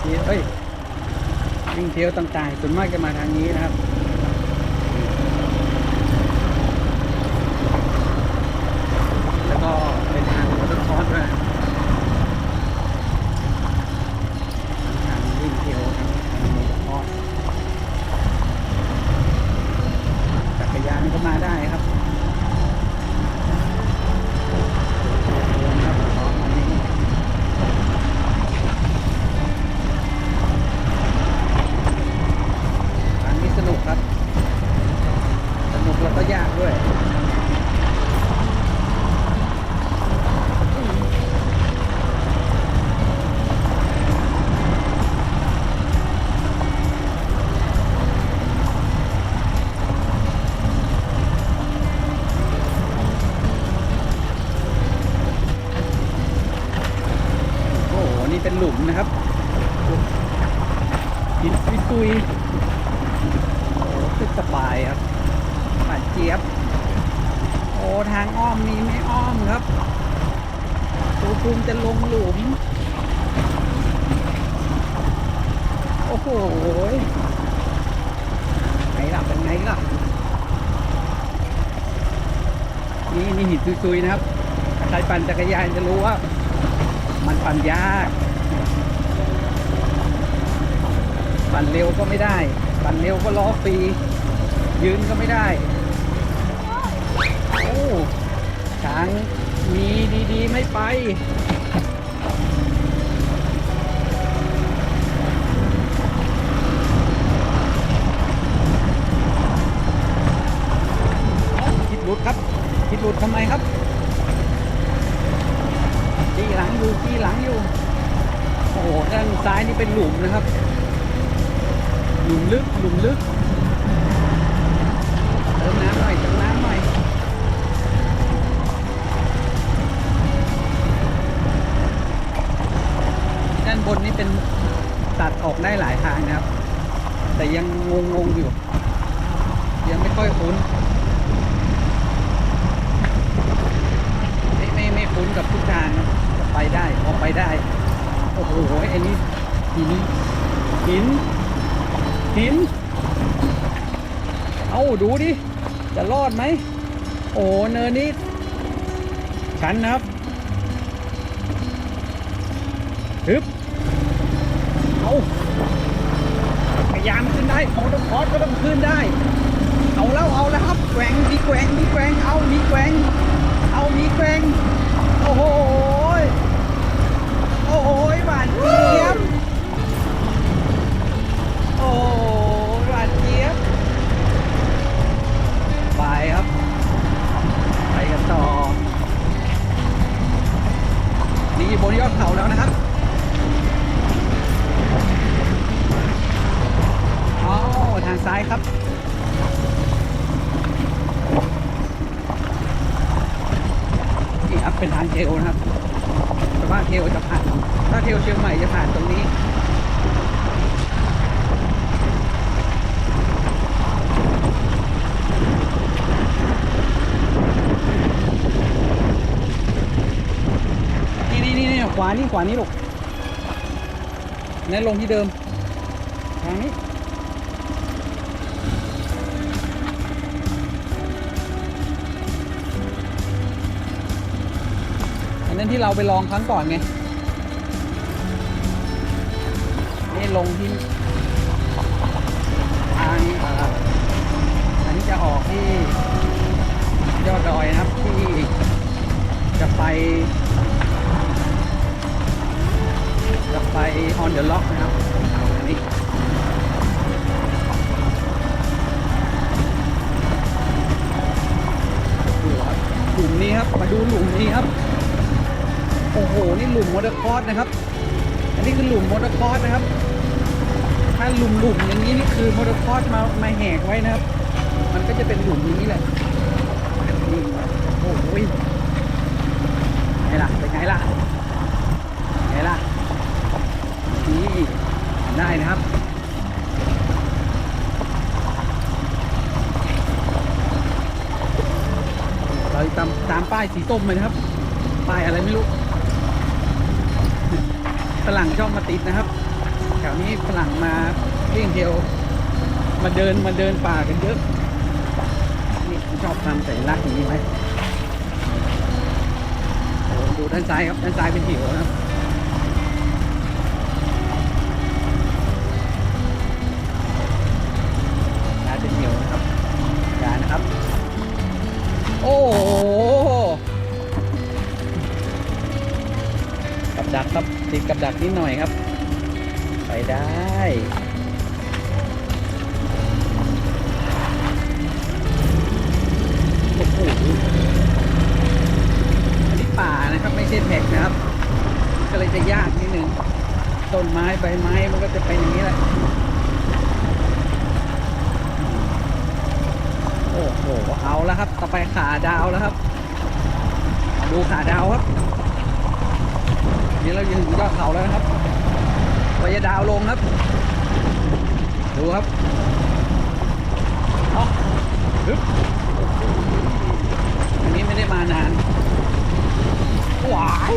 เที่ยวเอ้ยวิ่งเที่ยวต่างๆส่วนมากจะมาทางนี้นะครับแล้วก็เป็นทางรถคอร์สด้วยทางวิ่งเที่ยวทางทางรถคอร์สจักรยานก็มาได้ครับรวมครับพร้อมอันนี้ อันนี้สนุกครับ สนุกแล้วก็ยากด้วย โอ้โห นี่เป็นหลุมนะครับหินซุยซุยๆโอ้โหขึ้นสบายครับหวานเจี๊ยบ โอ้ ทางอ้อมมีไม่อ้อม ครับตูภูมิจะลงหลุม โอ้โหไงล่ะเป็นไงล่ะ นี่นี่หินซุยๆนะครับ ใครปั่นจักรยานจะรู้ว่า มันปั่นยาก ปั่นเร็วก็ไม่ได้ ปั่นเร็วก็ล้อฟรี ยืนก็ไม่ได้ โอ้ช้าง มีดีๆไม่ไป ค่อยคุ้นไม่ไม่ไม่คุ้นกับทุกทางครับแต่ไปได้พอไปได้ โอ้โหไอ้นี่หินหินหิน เอาดูดิ จะรอดไหม โอ้เนินนี้ชันนะครับฮึบเอาพยายามขึ้นได้มอเตอร์คอร์สก็ต้องขึ้นได้ เอาแล้วเอาแล้วครับแกว่งมีแกว่งมีแกว่งเอามีแกว่งเอามีแกว่ง ขวานี่านี่ลูกนั่นลงที่เดิม ทางนี้ อันนั้นที่เราไปลองครั้งก่อนไง นี่ลงที่ทางอ่ออันนี้จะออกที่ยอดดอยนะครับที่จะไป on the lock นะครับอันนี้ดูครับหลุมนี้ครับ มาดูหลุมนี้ครับ โอ้โห นี่หลุมมอเตอร์คอร์สนะครับ อันนี้คือหลุมมอเตอร์คอร์สนะครับ ถ้าหลุมหลุมอย่างนี้นี่คือมอเตอร์คอร์สมามาแหกไว้นะครับ มันก็จะเป็นหลุมอย่างนี้แหละนี่โอ้โหไงล่ะเป็นไงล่ะ ไงล่ะ นี่ ได้นะครับเราตามตามป้ายสีส้มเลยนะครับ ป้ายอะไรไม่รู้ฝรั่งชอบมาติดนะครับแถวนี้ฝรั่งมาเที่ยวเทียว มาเดินมาเดินป่ากันเยอะนี่ชอบทำสัญลักษณ์อย่างนี้ไหมดูด้านซ้ายครับด้านซ้ายเป็นหิวนะครับ นิดหน่อยครับ ไปได้โอ้โหอันนี้ป่านะครับไม่ใช่แท็กนะครับ ก็เลยจะยากนิดนึงต้นไม้ใบไม้มันก็จะเป็นอย่างนี้แหละโอ้โหเอาแล้วครับ ต่อไปขาดาวแล้วครับ ดูขาดาวครับ นี่เรายืนถึงยอดเขาแล้วนะครับไปจะดาวลงครับ ดูครับเอาฮึบอันนี้ไม่ได้มานานหวาย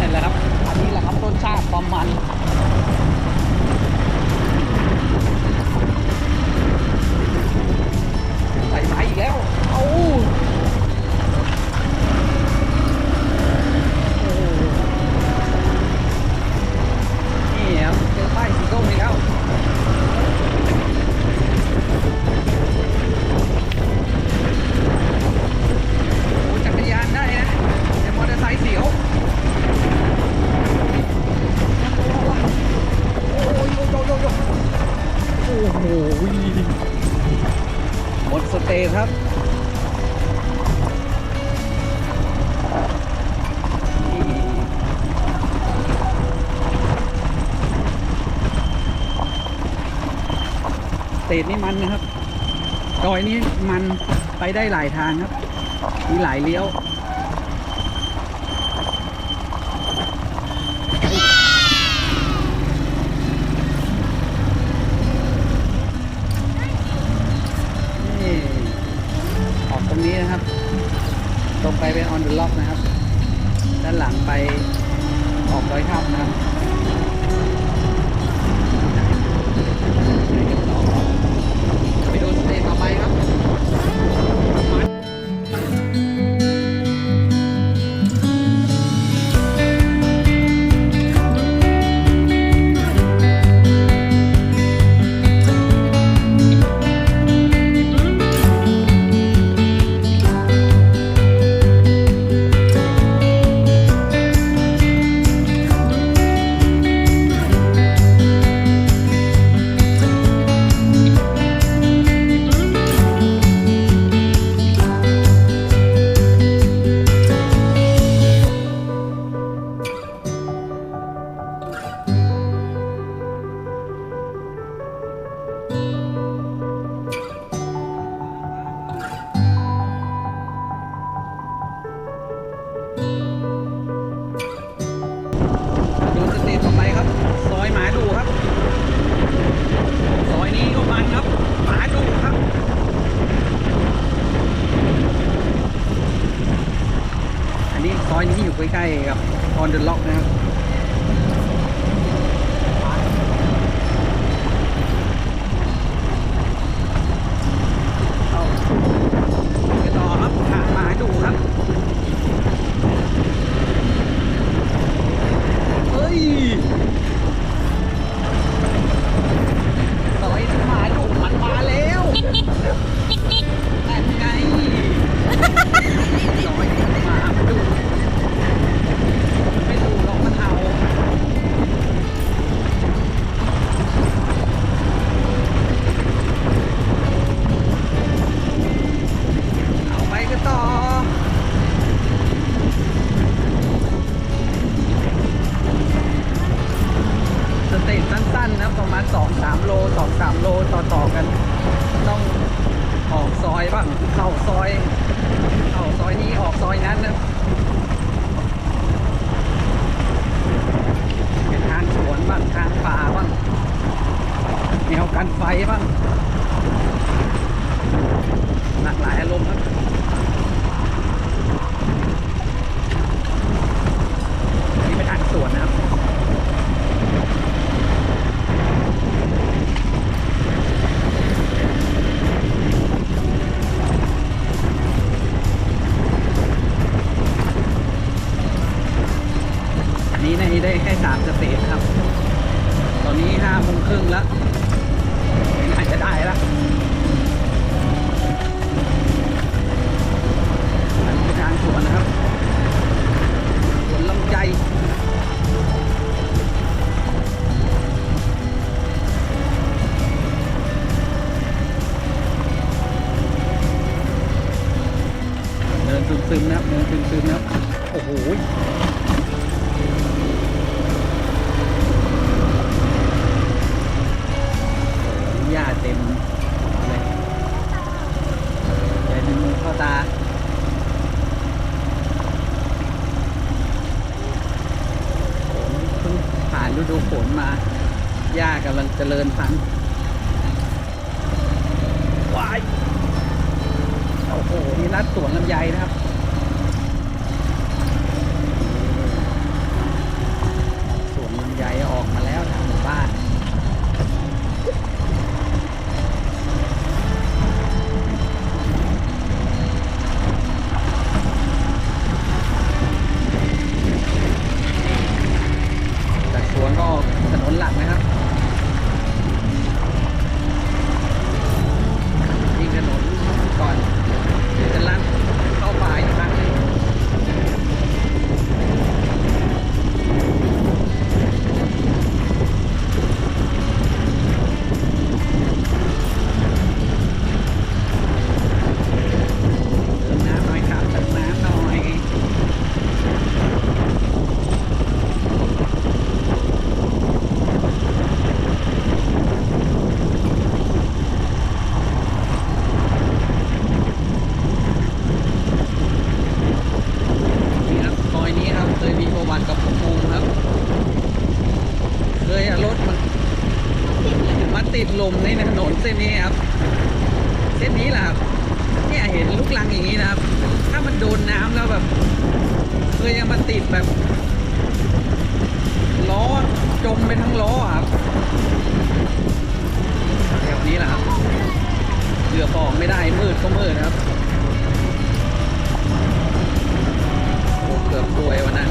นั่นแหละครับ อันนี้แหละครับต้นชาติความมันใส่ไม้อีกแล้ว เอา สเตจนี่มันนะครับดอยนี้มันไปได้หลายทางครับ มีหลายเลี้ยวนี่ออกตรงนี้นะครับ ตรงไปเป็นออนเดอะล็อกนะครับ ด้านหลังไป สวนลำไยนะครับ ติดลมในถนนเส้นนี้ครับ เส้นนี้แหละครับเนี่ยเห็นลูกลังอย่างนี้นะครับ ถ้ามันโดนน้ำแล้วแบบเคยยังมาติดแบบล้อจมไปทั้งล้อครับแถวนี้แหละครับเกือบออกไม่ได้มืดก็มืดครับเกือบป่วยวันนั้น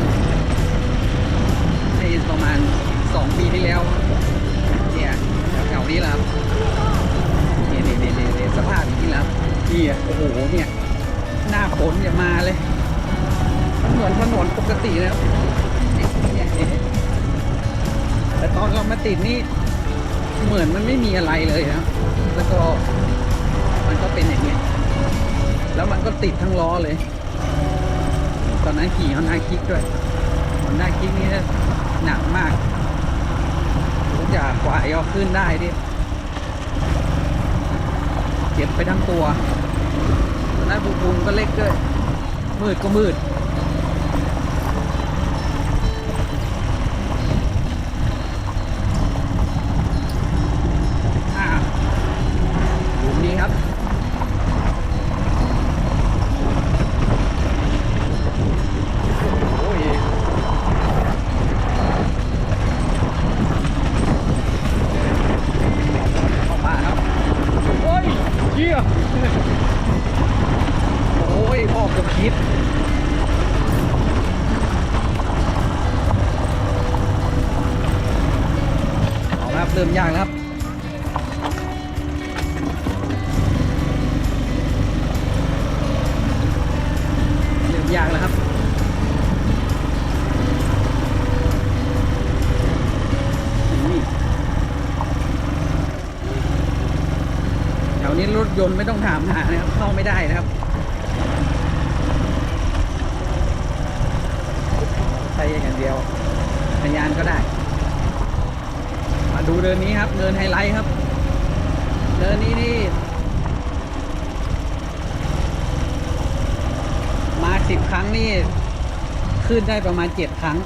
ให้ประมาณสองปีที่แล้ว นี้แหละครับนี่นี่นี่นี่สภาพอย่างนี้แหละครับนี่โอ้โหเนี่ยหน้าฝนอย่ามาเลยเหมือนถนนปกตินะครับแต่ตอนเรามาติดนี่เหมือนมันไม่มีอะไรเลยนะแล้วก็มันก็เป็นอย่างเงี้ยแล้วมันก็ติดทั้งล้อเลย ตอนนั้นขี่ฮอนด้าคิกด้วยฮอนด้าคิกนี่หนักมาก จะกอย่างกว่าจะขึ้นได้ดิเจ็บไปทั้งตัวตอนนั้นบูมิก็เล็กด้วย มืดก็มืด อ่าหลุมนี้ครับ โอ้ยเข้ามาครับ โอ้ยเชี่ยโอ้ยพ่อเกับคิด เอาละครับ เริ่มยากแล้วครับเริ่มยากแล้วครับแถวนี้รถยนต์ไม่ต้องถามหานะครับเข้าไม่ได้นะครับ ใช้อย่างเดียวพยานก็ได้ มาดู เดินนี้ครับเดินไฮไลท์ครับเดินนี้นี่มาสิบครั้งนี่ขึ้นได้ประมาณเจ็ดครั้ง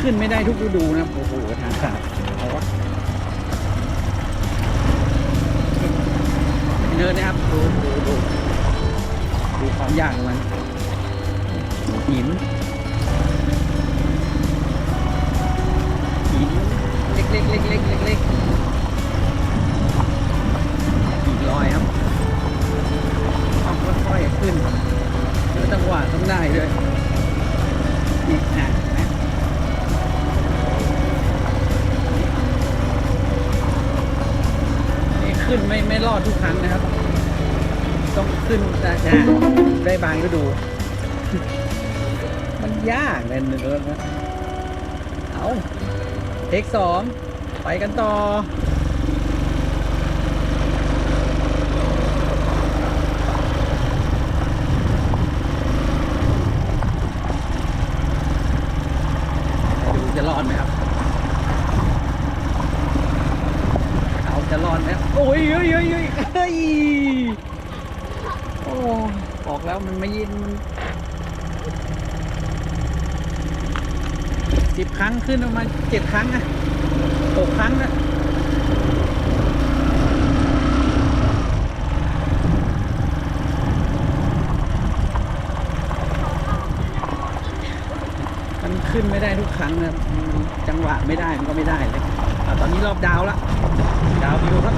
ขึ้นไม่ได้ทุกฤดูนะโอ้โหทางขาดเอาวะเนินนะครับดูดูดูดูความยากของมันหิน เล็กเล็กเล็กเล็กเล็กเล็กหินลอยครับต้องค่อยๆขึ้นแล้วจังหวะต้องได้ด้วยนี่อะนะนี่ขึ้นไม่ไม่รอดทุกครั้งนะครับ ต้องขึ้นได้ได้บางก็ดู มันยากเลยเนื้อนะเอา เทคสองไปกันต่อ ดูจะรอดไหมครับเอาจะรอดไหมโอ้ยเฮ้ยเฮ้ยเฮ้ยเฮ้ยโอ้บอกแล้วมันไม่ยิน สิบครั้งขึ้นประมาณเจ็ดครั้งนะหกครั้งนะมันขึ้นไม่ได้ทุกครั้งนะจังหวะไม่ได้มันก็ไม่ได้เลยอะตอนนี้รอบดาวแล้วดาววิวครับ